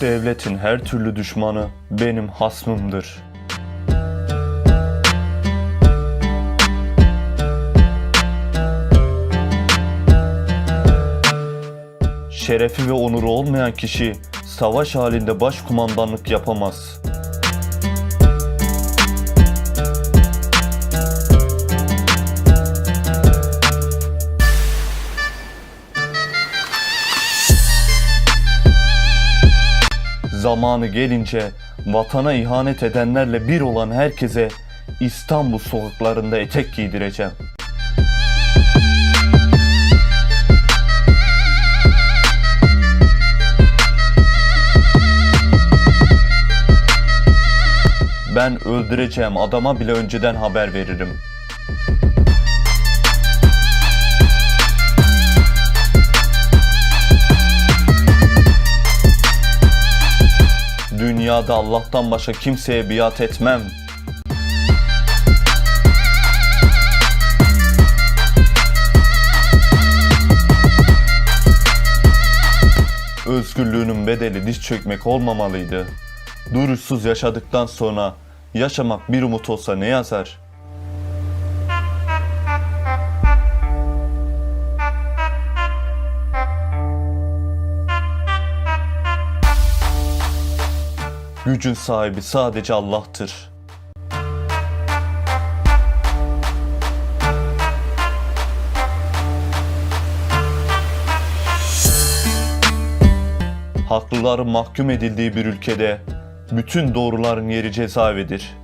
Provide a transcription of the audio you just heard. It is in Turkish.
devletin her türlü düşmanı benim hasmımdır. Şerefi ve onuru olmayan kişi savaş halinde başkumandanlık yapamaz. Zamanı gelince vatana ihanet edenlerle bir olan herkese İstanbul sokaklarında etek giydireceğim. Ben öldüreceğim adama bile önceden haber veririm. Dünyada Allah'tan başka kimseye biat etmem. Özgürlüğünün bedeli diz çökmek olmamalıydı. Duruşsuz yaşadıktan sonra yaşamak bir umut olsa ne yazar? Gücün sahibi sadece Allah'tır. Haklıların mahkum edildiği bir ülkede bütün doğruların yeri cezaevidir.